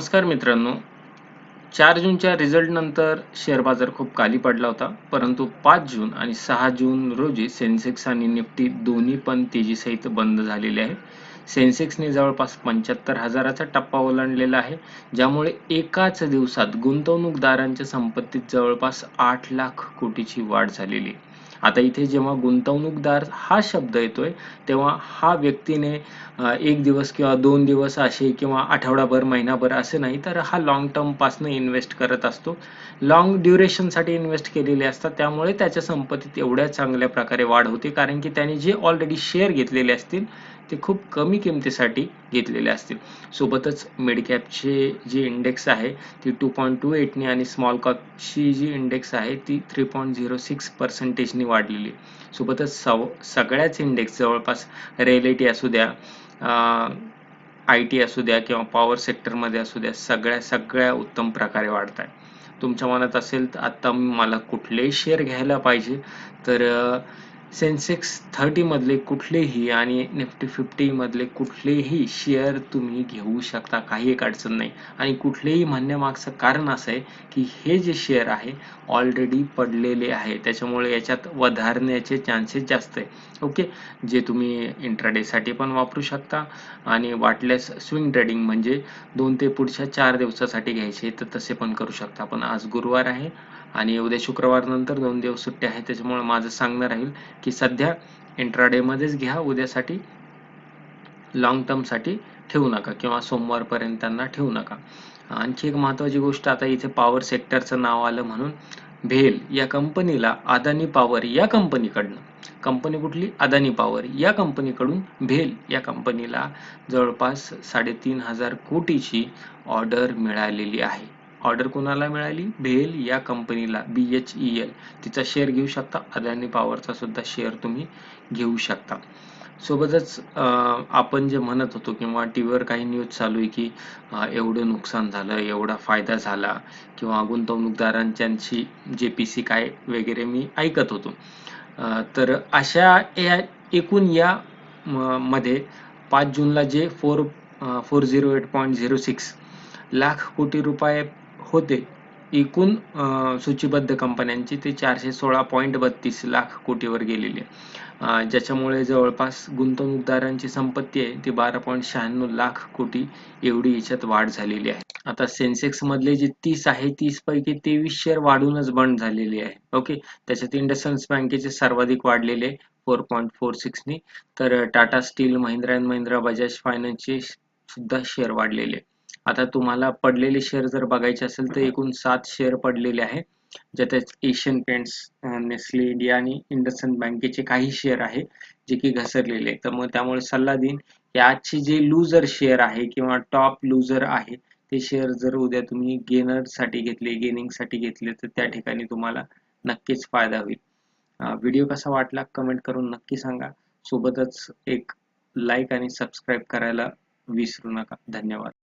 नमस्कार मित्रांनो. चार जूनच्या रिझल्टनंतर शेअर बाजार खूप खाली पडला होता. परंतु पाच जून आणि सहा जून रोजी सेन्सेक्स आणि निफ्टी दोन्ही पण तेजीसहित बंद झालेले आहे. सेन्सेक्सने जवळपास पंच्याहत्तर हजाराचा टप्पा ओलांडलेला आहे. ज्यामुळे एकाच दिवसात गुंतवणूकदारांच्या संपत्तीत जवळपास आठ लाख कोटीची वाढ झालेली आहे. आता इथे जेव्हा गुंतवणूकदार हा शब्द येतोय तेव्हा हा व्यक्तीने एक दिवस किंवा दोन दिवस असे किंवा आठवडाभर महिनाभर असे नाही तर हा लॉंग टर्मपासून इन्व्हेस्ट करत असतो. लॉंग ड्युरेशनसाठी इन्व्हेस्ट केलेले असतात त्यामुळे त्याच्या संपत्तीत एवढ्या चांगल्या प्रकारे वाढ होते कारण की त्याने जे ऑलरेडी शेअर घेतलेले असतील ते खूप कमी किमतीसाठी घेतलेले असतील. सोबतच मिडकॅपचे जी इंडेक्स आहे ती टू पॉईंट टू एटने आणि स्मॉल कॉपची जी इंडेक्स आहे ती थ्री पॉईंट झिरो सिक्स पर्सेंटेजनी वाढलेली. सोबतच सव सगळ्याच इंडेक्स जवळपास रेलिटी असू द्या आय टी असू द्या किंवा पॉवर सेक्टरमध्ये असू द्या सगळ्या सगळ्या उत्तम प्रकारे वाढत आहे तुमच्या मनात असेल तर आता मला कुठलेही शेअर घ्यायला पाहिजे तर सेन्सेक्स थर्टीमधले कुठलेही आणि निफ्टी फिफ्टीमधले कुठलेही शेअर तुम्ही घेऊ शकता काही एक अडचण नाही. आणि कुठलेही म्हणण्यामागचं कारण असं आहे की हे जे शेअर आहे ऑलरेडी पडलेले आहे. त्याच्यामुळे याच्यात वधारण्याचे चान्सेस जास्त आहे. ओके जे तुम्ही इंट्राडेसाठी पण वापरू शकता आणि वाटल्यास स्विंग ट्रेडिंग म्हणजे दोन ते पुढच्या चार दिवसासाठी घ्यायचे तर तसे पण करू शकता. पण आज गुरुवार आहे आणि उद्या शुक्रवार नंतर दोन दिवस सुट्टी आहे त्याच्यामुळे माझं सांगणं राहील की सध्या इंट्राडेमध्येच घ्या उद्यासाठी लॉंग टर्मसाठी ठेवू नका किंवा सोमवारपर्यंत त्यांना ठेवू नका. आणखी एक महत्वाची गोष्ट आता इथे पॉवर सेक्टरचं नाव आलं म्हणून भेल या कंपनीला अदानी पॉवर या कंपनीकडनं कंपनी कुठली? अदानी पॉवर या कंपनीकडून भेल या कंपनीला जवळपास साडेतीन हजार कोटीची ऑर्डर मिळालेली आहे. ऑर्डर कोणाला मिळाली? भेल या कंपनीला बी एच ई एल. तिचा शेअर घेऊ शकता. अदानी पॉवरचा सुद्धा शेअर तुम्ही घेऊ शकता. सोबतच आपण जे म्हणत होतो किंवा टी व्हीवर काही न्यूज चालू आहे की एवढं नुकसान झालं एवढा फायदा झाला किंवा गुंतवणूकदारांच्यांची जे पी सी काय वगैरे मी ऐकत होतो. तर अशा या एकूण या मध्ये पाच जूनला जे four four zero eight point zero six lakh कोटी रुपये होते. एकूण सूचीबद्ध कंपन्यांची ते चारशे सोळा पॉईंट बत्तीस लाख कोटीवर गेलेली आहे. ज्याच्यामुळे जवळपास गुंतवणूकदारांची संपत्ती आहे ती बारा पॉईंट शहाण्णव लाख कोटी एवढी याच्यात वाढ झालेली आहे. आता सेन्सेक्स मधले जे तीस आहे तीस पैकी तेवीस शेअर वाढूनच बंद झालेले आहे. ओके? त्याच्यात इंडसन्स बँकेचे सर्वाधिक वाढलेले फोर पॉईंट फोर सिक्सनी तर टाटा स्टील महिंद्रा अँड महिंद्रा बजाज फायनान्सचे सुद्धा शेअर वाढलेले आता तुम्हाला पडलेले शेअर जर बघायचे असेल तर एकूण सात शेअर पडलेले आहे. ज्यात एशियन पेंट्स नेस्ले इंडिया आणि इंडसन बँकेचे काही शेअर आहे जे की घसरलेले तर मग त्यामुळे सल्ला देईन की आजचे जे लूजर शेअर आहे किंवा टॉप लूजर आहे ते शेअर जर उद्या तुम्ही गेनरसाठी घेतले गेनिंगसाठी घेतले तर त्या ठिकाणी तुम्हाला नक्कीच फायदा होईल. व्हिडिओ कसा वाटला कमेंट करून नक्की सांगा. सोबतच एक लाईक आणि सबस्क्राईब करायला विसरू नका. धन्यवाद.